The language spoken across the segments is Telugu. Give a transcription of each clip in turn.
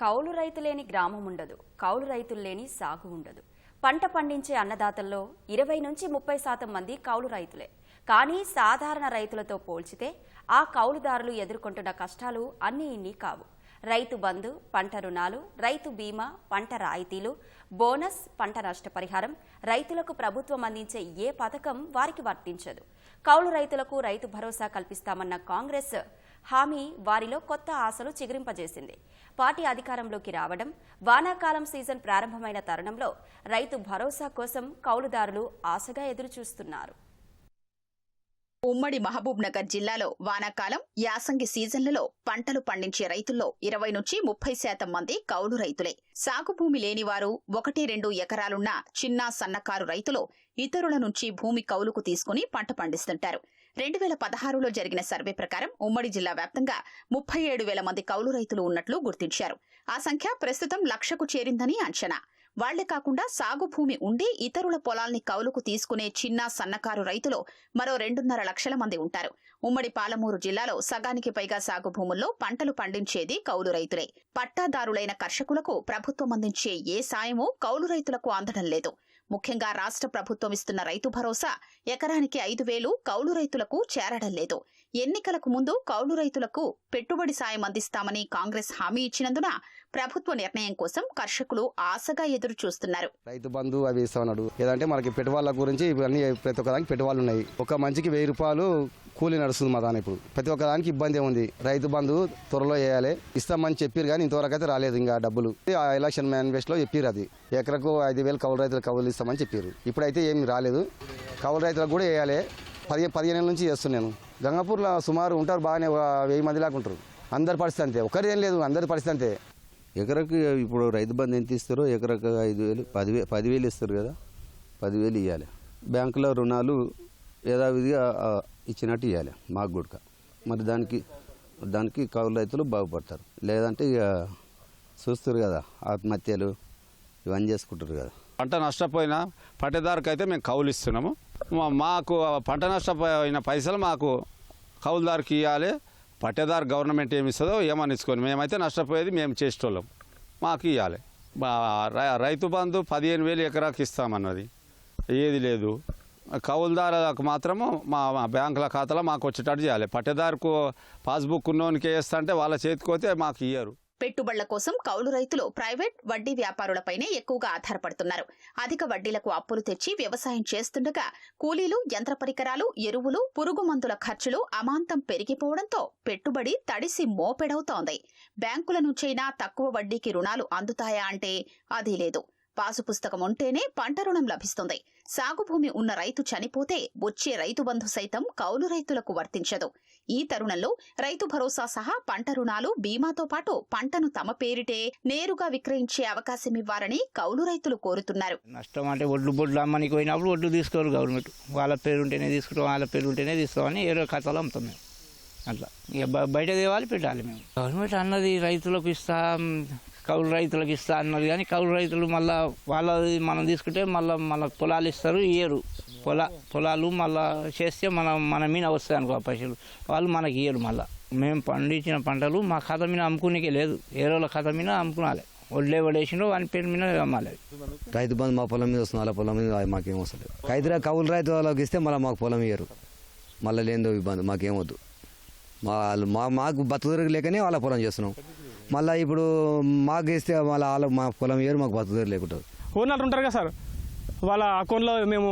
కౌలు రైతు లేని గ్రామం ఉండదు. కౌలు రైతులు లేని సాగు ఉండదు. పంట పండించే అన్నదాతల్లో ఇరవై నుంచి ముప్పై శాతం మంది కౌలు రైతులే. కానీ సాధారణ రైతులతో పోల్చితే ఆ కౌలుదారులు ఎదుర్కొంటున్న కష్టాలు అన్నీ ఇన్ని కావు. రైతు బంధు పంట రుణాలు రైతు బీమా పంట రాయితీలు బోనస్ పంట నష్టపరిహారం రైతులకు ప్రభుత్వం అందించే ఏ పథకం వారికి వర్తించదు. కౌలు రైతులకు రైతు భరోసా కల్పిస్తామన్న కాంగ్రెస్ హామీ వారిలో కొత్త ఆశలు చిగురింపజేసింది. పార్టీ అధికారంలోకి రావడం వానాకాలం సీజన్ ప్రారంభమైన తరుణంలో రైతు భరోసా కోసం కౌలుదారులు ఆశగా ఎదురుచూస్తున్నారు. ఉమ్మడి మహబూబ్ నగర్ జిల్లాలో వానాకాలం యాసంగి సీజన్లలో పంటలు పండించే రైతుల్లో ఇరవై నుంచి ముప్పై శాతం మంది కౌలు రైతులే. సాగు భూమి లేనివారు ఒకటి రెండు ఎకరాలున్న చిన్న సన్నకారు రైతులు ఇతరుల నుంచి భూమి కౌలుకు తీసుకుని పంట పండిస్తుంటారు. రెండు వేల పదహారులో జరిగిన సర్వే ప్రకారం ఉమ్మడి జిల్లా వ్యాప్తంగా ముప్పై ఏడు వేల మంది కౌలు రైతులు ఉన్నట్లు గుర్తించారు. ఆ సంఖ్య ప్రస్తుతం లక్షకు చేరిందని అంచనా. వాళ్ళే కాకుండా సాగు భూమి ఉండి ఇతరుల పొలాల్ని కౌలుకు తీసుకునే చిన్న సన్నకారు రైతులు మరో రెండున్నర లక్షల మంది ఉంటారు. ఉమ్మడి పాలమూరు జిల్లాలో సగానికి పైగా సాగు భూముల్లో పంటలు పండించేది కౌలు రైతులే. పట్టాదారులైన కర్షకులకు ప్రభుత్వం అందించే ఏ సాయమూ కౌలు రైతులకు అందడం లేదు. ముఖ్యంగా రాష్ట్ర ప్రభుత్వం ఇస్తున్న రైతు భరోసా ఎకరానికి ఐదు వేలు కౌలు రైతులకు చేరడం లేదు. ఎన్నికలకు ముందు కౌలు రైతులకు పెట్టుబడి సాయం అందిస్తామని కాంగ్రెస్ హామీ ఇచ్చినందున ప్రభుత్వ నిర్ణయం కోసం కర్షకులు ఆశగా ఎదురు చూస్తున్నారు రైతు బంధు అవి ఇస్తా ఏదంటే మనకి పెట్టుబడుల గురించి ఇవన్నీ ప్రతి ఒక్కదానికి పెట్టుబడులు ఉన్నాయి. ఒక మంచికి వెయ్యి రూపాయలు కూలి నడుస్తుంది మా దాని ఇప్పుడు. ప్రతి ఒక్కదానికి ఇబ్బంది ఉంది రైతు బంధు త్వరలో వేయాలి. ఇస్తామని చెప్పారు కానీ ఇంతవరకు అయితే రాలేదు ఇంకా డబ్బులు. ఆ ఎలక్షన్ మేనిఫెస్టోలో చెప్పారు అది. ఎకరకు ఐదు వేలు కౌలు రైతులు కౌలు ఇస్తామని చెప్పారు ఇప్పుడైతే ఏమి రాలేదు. కౌలు రైతులకు కూడా వేయాలి. పది పదిహేను నుంచి చేస్తున్నాను గంగాపూర్లో సుమారు ఉంటారు బాగానే వెయ్యి మంది దాకా ఉంటారు. అందరి పరిస్థితి అంతే. ఒకరి ఏం లేదు అందరి పరిస్థితి అంతే. ఎకరకు ఇప్పుడు రైతు బంధు ఎంత ఇస్తారో ఎకరకు ఐదు వేలు పదివే పదివేలు ఇస్తారు కదా పదివేలు ఇవ్వాలి బ్యాంకులో రుణాలు యథావిధిగా ఇచ్చినట్టు ఇవ్వాలి మాకు కూడా మరి దానికి దానికి కౌలు రైతులు బాగుపడతారు. లేదంటే ఇక చూస్తారు కదా ఆత్మహత్యలు ఇవన్నీ చేసుకుంటారు కదా. పంట నష్టపోయిన పట్టేదారుకు అయితే మేము కౌలు ఇస్తున్నాము. మాకు పంట నష్టపోయిన పైసలు మాకు కౌలుదారుకి ఇవ్వాలి పట్టేదారు గవర్నమెంట్ ఏమి ఇస్తుందో ఏమనిచ్చుకొని. మేమైతే నష్టపోయేది మేము చేసేటోళ్ళం. మాకు ఇవ్వాలి మా రై- రైతు బంధు పదిహేను వేలు ఎకరాకి ఇస్తామన్నది. ఏది లేదు. కౌలుదారులకు మాత్రము మా మా బ్యాంకుల ఖాతాలో మాకు వచ్చేటట్టు చేయాలి. పట్టేదారుకు పాస్బుక్ ఉన్నోనికి వేస్తా అంటే వాళ్ళ చేతికోతే మాకు ఇయ్యరు. పెట్టుబడుల కోసం కౌలు రైతులు ప్రైవేట్ వడ్డీ వ్యాపారులపైనే ఎక్కువగా ఆధారపడుతున్నారు. అధిక వడ్డీలకు అప్పులు తెచ్చి వ్యవసాయం చేస్తుండగా కూలీలు యంత్ర పరికరాలు ఎరువులు పురుగు మందుల ఖర్చులు అమాంతం పెరిగిపోవడంతో పెట్టుబడి తడిసి మోపెడవుతోంది. బ్యాంకుల నుంచైనా తక్కువ వడ్డీకి రుణాలు అందుతాయా అంటే అది లేదు పాసు పుస్తకం ఉంటేనే పంట రుణం లభిస్తుంది. సాగు భూమి ఉన్న రైతు చనిపోతే వచ్చే రైతు బంధు సైతం కౌలు రైతులకు వర్తించదు. ఈ తరుణంలో రైతు భరోసా సహా పంట రుణాలు బీమాతో పాటు పంటను తమ పేరిటే నేరుగా విక్రయించే అవకాశం ఇవ్వాలని కౌలు రైతులు కోరుతున్నారు. నష్టం అంటే ఒడ్లు బొడ్లు అమ్మనికి పోయినప్పుడు ఒడ్లు తీసుకోరు గవర్నమెంట్. వాళ్ళ పేరు ఉంటేనే తీసుకుంటాం వాళ్ళ పేరు ఉంటేనే తీసుకోమని ఏరో ఖాతాలో అమ్ముతాం మేము. అట్లా. బయట తేవాలి పెట్టాలి మేము. గవర్నమెంట్ అన్నది రైతులకు ఇస్తా కౌలు రైతులకు ఇస్తా అన్నది కానీ కౌలు రైతులు మళ్ళా వాళ్ళది మనం తీసుకుంటే మళ్ళీ మళ్ళీ పొలాలు ఇస్తారు ఇయ్యరు. పొలా పొలాలు మళ్ళా చేస్తే మన మన మీద వస్తాయి అనుకో ఆ పైసలు వాళ్ళు మనకి ఇయ్యరు మళ్ళీ. మేము పండించిన పంటలు మా ఖాతా మీద అమ్ముకునేకే లేదు. ఏరోల ఖాతా మీద అమ్ముకునాలి. ఒళ్ళే పడేసిండో వాని పేరు మీద అమ్మాలి. రైతు బంధు మా పొలం మీద వస్తుంది వాళ్ళ పొలం మీద మాకేం వస్తుంది రైతు కౌలు రైతు వాళ్ళకి ఇస్తే మళ్ళీ మాకు పొలం ఇయ్యరు. మళ్ళీ లేనిదో ఇబ్బంది. మాకేం వద్దు. మా వాళ్ళు- మా మాకు బతుకు లేకనే వాళ్ళ పొలం చేస్తున్నాం. మళ్ళీ ఇప్పుడు మాకు ఇస్తే మళ్ళీ వాళ్ళ మా పొలం ఏరు మాకు బతుకుదొరికి లేకుంటారు ఓనర్లు ఉంటారు కదా సార్? వాళ్ళ అకౌంట్లో మేము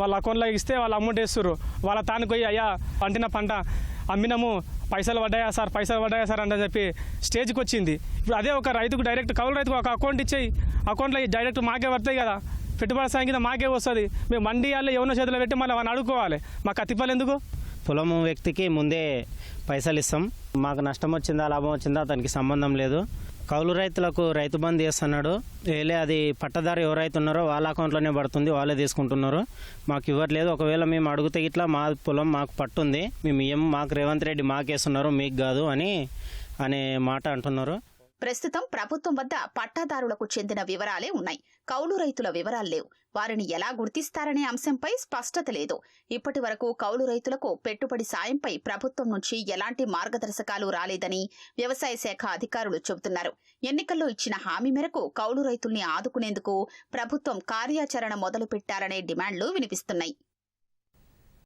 వాళ్ళ అకౌంట్లో ఇస్తే వాళ్ళు అమౌంట్ వేస్తారు వాళ్ళ తానికి పోయి అయ్యా పండిన పంట అమ్మినాము పైసలు పడ్డాయా సార్? పైసలు పడ్డాయా సార్? అని చెప్పి స్టేజ్కి వచ్చింది. ఇప్పుడు అదే ఒక రైతుకు డైరెక్ట్ కౌలు రైతుకు ఒక అకౌంట్ ఇచ్చేయి. అకౌంట్లో డైరెక్ట్ మాకే పడతాయి కదా. పెట్టుబడి సాయం కింద మాకే వస్తుంది. మేము మండి వాళ్ళు ఎవరినో చేతిలో పెట్టి మళ్ళీ వాళ్ళని అడుక్కోవాలి. మాకు అతిపాలు ఎందుకు? పొలం వ్యక్తికి ముందే పైసలు ఇస్తాం. మాకు నష్టం వచ్చిందా లాభం వచ్చిందా దానికి సంబంధం లేదు. కౌలు రైతులకు రైతు బంద్ చేస్తున్నాడు. వేలే అది పట్టదారు ఎవరైతే ఉన్నారో వాళ్ళ అకౌంట్లోనే పడుతుంది వాళ్ళే తీసుకుంటున్నారు. మాకు ఇవ్వట్లేదు. ఒకవేళ మేము అడిగితే ఇట్లా మా పొలం మాకు పట్టుంది. మేము ఏం మాకు రేవంత్ రెడ్డి మాకేస్తున్నారు మీకు కాదు అని అనే మాట అంటున్నారు. ప్రస్తుతం ప్రభుత్వం వద్ద పట్టాదారులకు చెందిన వివరాలే ఉన్నాయి. కౌలు రైతుల వివరాలు లేవు. వారిని ఎలా గుర్తిస్తారనే అంశంపై స్పష్టత లేదు. ఇప్పటి వరకు కౌలు రైతులకు పెట్టుబడి సాయంపై ప్రభుత్వం నుంచి ఎలాంటి మార్గదర్శకాలు రాలేదని వ్యవసాయ శాఖ అధికారులు చెబుతున్నారు. ఎన్నికల్లో ఇచ్చిన హామీ మేరకు కౌలు రైతుల్ని ఆదుకునేందుకు ప్రభుత్వం కార్యాచరణ మొదలు పెట్టారనే డిమాండ్లు వినిపిస్తున్నాయి.